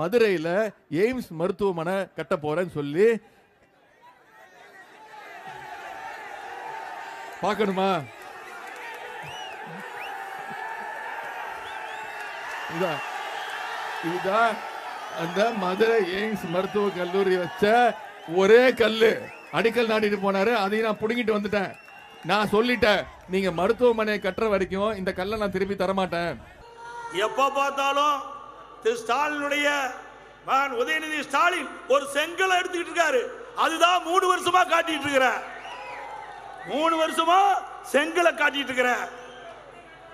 மதுரையில் எய்ம்ஸ் மருத்துவமனை கட்ட போறேன்னு சொல்லி பார்க்கணுமா? இதான். இதுதான் அந்த மதுரை எய்ம்ஸ் மருத்துவ கல்லூரி வச்ச ஒரே கல்லு. அடிக்கல் நாட்டிட்டு போனாரு. அதையும் நான் புடுங்கிட்டு வந்துட்டேன். நான் சொல்லிட்டேன். நீங்க மருத்துவமனையை கட்டுற வரைக்கும் இந்த கல்லை நான் திருப்பி தரமாட்டேன். எப்ப பார்த்தாலும் திரு ஸ்டாலினுடைய மகன் உதயநிதி ஸ்டாலின் ஒரு செங்கலை எடுத்துக்கிட்டு இருக்காரு. அதுதான் மூணு வருஷமா காட்டிட்டு இருக்கிற. மூணு வருஷமா செங்கலை காட்டிட்டு இருக்கிற.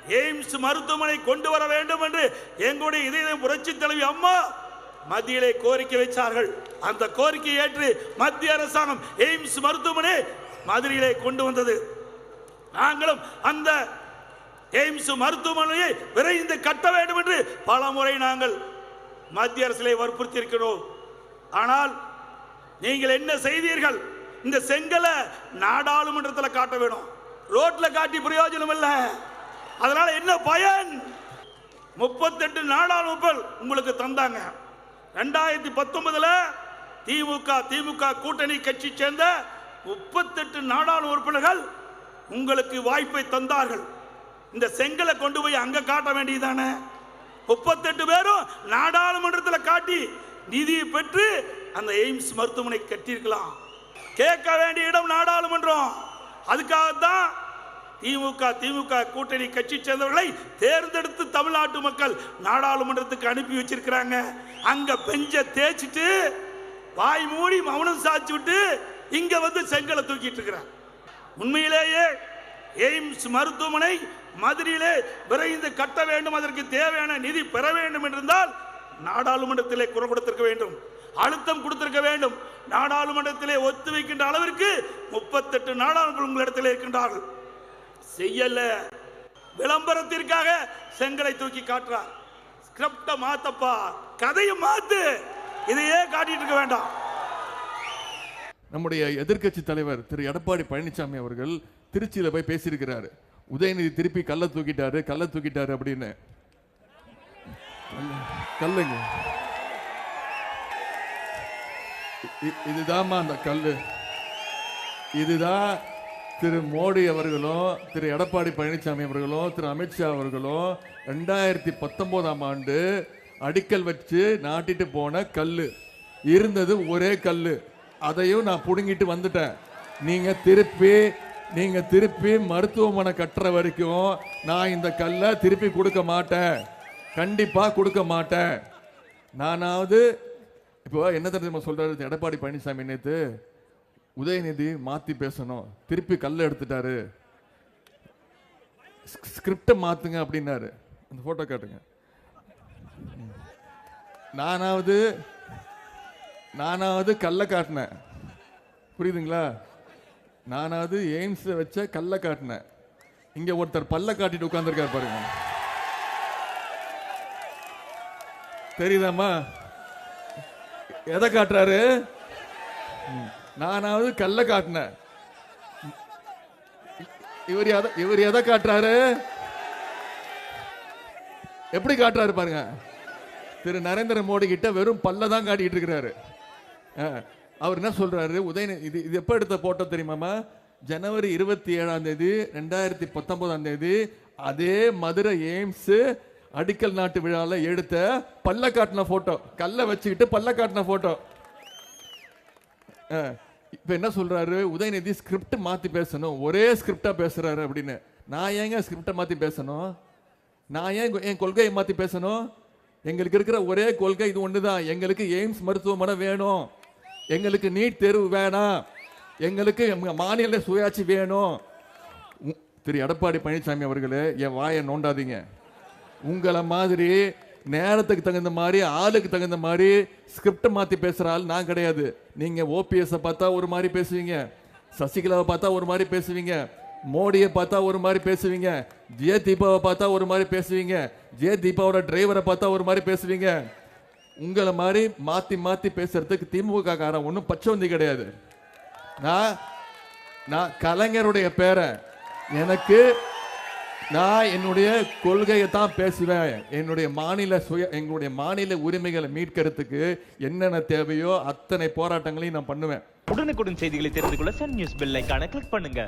எய்ம்ஸ் மருத்துவமனை கொண்டு வர வேண்டும் என்று எங்களுடைய இதய புரட்சி தலைவி அம்மா மத்தியிலே கோரிக்கை வைத்தார்கள் அந்த கோரிக்கையை ஏற்று மத்திய அரசாங்கம் எய்ம்ஸ் மருத்துவமனை மதுரையிலே கொண்டு வந்தது. நாங்களும் அந்த எய்ம்ஸ் மருத்துவமனையை விரைந்து கட்ட வேண்டும் என்று பல முறை நாங்கள் மத்திய அரசிலே வற்புறுத்தி இருக்கிறோம் ஆனால் நீங்கள் என்ன செய்தீர்கள்? இந்த செங்கலை நாடாளுமன்றத்தில் காட்ட வேணும். ரோட்ல காட்டி பிரயோஜனம் இல்லை. அதனால என்ன பயன்? முப்பத்தெட்டு நாடாளுமன்ற உங்களுக்கு தந்தாங்க. ரெண்டாயிரத்தி பத்தொன்பதுல திமுக திமுக கூட்டணி கட்சி சேர்ந்த முப்பத்தெட்டு நாடாளுமன்ற உறுப்பினர்கள் உங்களுக்கு வாய்ப்பை தந்தார்கள். இந்த செங்கலை கொண்டு போய் அங்க காட்ட வேண்டியதானே முப்பத்தெட்டு பேரும் நாடாளுமன்றத்தில் காட்டி நிதியை பெற்று அந்த எய்ம்ஸ் மருத்துவமனை கட்டியிருக்கலாம். கேட்க வேண்டிய இடம் நாடாளுமன்றம். அதுக்காகத்தான் திமுக திமுக கூட்டணி கட்சி சேர்ந்தவர்களை தேர்ந்தெடுத்து தமிழ்நாட்டு மக்கள் நாடாளுமன்றத்துக்கு அனுப்பி வச்சிருக்கிறாங்க. அங்க பெஞ்ச தேய்ச்சிட்டு வாய் மூடி மௌனம் சாச்சு விட்டு இங்க வந்து செங்கலை தூக்கிட்டு இருக்கிறாங்க உண்மையிலேயே எய்ம்ஸ் மருத்துவமனை மதுரையிலே விரைந்து கட்ட வேண்டும் அதற்கு தேவையான நிதி பெற வேண்டும் என்றிருந்தால் நாடாளுமன்றத்திலே குரல் கொடுத்திருக்க வேண்டும் அழுத்தம் கொடுத்திருக்க வேண்டும். நாடாளுமன்றத்திலே ஒத்து வைக்கின்ற அளவிற்கு முப்பத்தெட்டு நாடாளுமன்ற உங்களிடத்திலே இருக்கின்றார்கள். செய்யல. விளம்பரத்திற்காக செங்கலை தூக்கி காட்டுறார். ஸ்கிரிப்ட மாத்தப்பா. கதையை மாத்து. இதையே காட்டிட்டு இருக்க வேண்டாம். நம்முடைய எதிர்க்கட்சி தலைவர் திரு எடப்பாடி பழனிசாமி அவர்கள் திருச்சியில் போய் பேசியிருக்கிறாரு. உதயநிதி திருப்பி கல்லை தூக்கிட்டாரு கல்லை தூக்கிட்டாரு அப்படின்னு. கல்லுங்க. இ- இதுதாம்மா அந்த கல் இதுதான் திரு மோடி அவர்களும் திரு எடப்பாடி பழனிசாமி அவர்களும் திரு அமித்ஷா அவர்களும் ரெண்டாயிரத்தி பத்தொன்பதாம் ஆண்டு அடிக்கல் வச்சு நாட்டிட்டு போன கல் இருந்தது ஒரே கல் அதையும் நான் பிடுங்கிட்டு வந்துட்டேன். நீங்கள் திருப்பி நீங்க திருப்பி மருத்துவமனை கட்டுற வரைக்கும் நான் இந்த கல்லை திருப்பி கொடுக்க மாட்டேன். கண்டிப்பா கொடுக்க மாட்டேன். நானாவது இப்போ என்ன தெரியுமா சொல்றாரு? எடப்பாடி பழனிசாமி நேத்து உதயநிதி மாத்தி பேசணும். திருப்பி கல்ல எடுத்துட்டாரு. ஸ்கிரிப்டை மாத்துங்க அப்படின்னாரு. அந்த போட்டோ காட்டுங்க. நானாவது நானாவது கல்லை காட்டினேன். புரியுதுங்களா? நானாவது எய்ம்ஸ் வச்ச கல்லை காட்டினேன். இங்க ஒருத்தர் பல்ல காட்டிட்டு உட்காந்துருக்காரு பாருங்க. தெரியுதாம்மா? எதை காட்டுறாரு? ம். நானாவது கல்ல காட்டினேன். இவர் எதை இவர் எதை காட்டுறாரு? எப்படி காட்டுறாரு பாருங்க. திரு நரேந்திர மோடி கிட்ட வெறும் பல்ல தான் காட்டிட்டு இருக்கிறாரு. அவர் என்ன சொல்றாரு? உதயநிதி இது இது எப்போ எடுத்த போட்டோ தெரியுமாமா ஜனவரி இருபத்தி ஏழாம் தேதி ரெண்டாயிரத்தி பத்தொன்பதாம் தேதி அதே மதுரை எய்ம்ஸ் அடிக்கல் நாட்டு விழாவில் எடுத்த பல்ல காட்டின போட்டோ கல்லை வச்சுக்கிட்டு பல்ல காட்டின போட்டோ இப்போ என்ன சொல்றாரு? உதயநிதி ஸ்கிரிப்ட் மாற்றி பேசணும். ஒரே ஸ்கிரிப்டா பேசுறாரு அப்படின்னு. நான் ஏங்க ஸ்கிரிப்டை மாற்றி பேசணும்? நான் ஏன் என் கொள்கையை மாற்றி பேசணும்? எங்களுக்கு இருக்கிற ஒரே கொள்கை இது ஒன்று தான் எங்களுக்கு எய்ம்ஸ் மருத்துவமனை வேணும். எங்களுக்கு நீட் தேர்வு வேணாம். எங்களுக்கு மாநில சுயாட்சி வேணும். உ- திரு எடப்பாடி பழனிசாமி அவர்களே என் வாயை நோண்டாதீங்க. உங்களை மாதிரி நேரத்துக்கு தகுந்த மாதிரி ஆளுக்கு தகுந்த மாதிரி ஸ்கிரிப்ட் மாற்றி பேசுகிற ஆள் நான் கிடையாது. நீங்கள் ஓபிஎஸ்ஸை பார்த்தா ஒரு மாதிரி பேசுவீங்க. சசிகலாவை பார்த்தா ஒரு மாதிரி பேசுவீங்க. மோடியை பார்த்தா ஒரு மாதிரி பேசுவீங்க. ஜெய தீபாவை பார்த்தா ஒரு மாதிரி பேசுவீங்க. ஜெய தீபாவோட டிரைவரை பார்த்தா ஒரு மாதிரி பேசுவீங்க. உங்களை மாதிரி மாத்தி மாத்தி பேசுறதுக்கு திமுக காரன் ஒன்றும் பச்சவந்தி கிடையாது. நான் நான் கலைஞருடைய பேரை எனக்கு நான் என்னுடைய கொள்கையை தான் பேசுவேன். என்னுடைய மாநில சுய எங்களுடைய மாநில உரிமைகளை மீட்கிறதுக்கு என்னென்ன தேவையோ அத்தனை போராட்டங்களையும் நான் பண்ணுவேன். உடனுக்குடன் செய்திகளை தெரிந்து கொள்ள சன் நியூஸ் பெல் ஐக்கான கிளிக் பண்ணுங்க.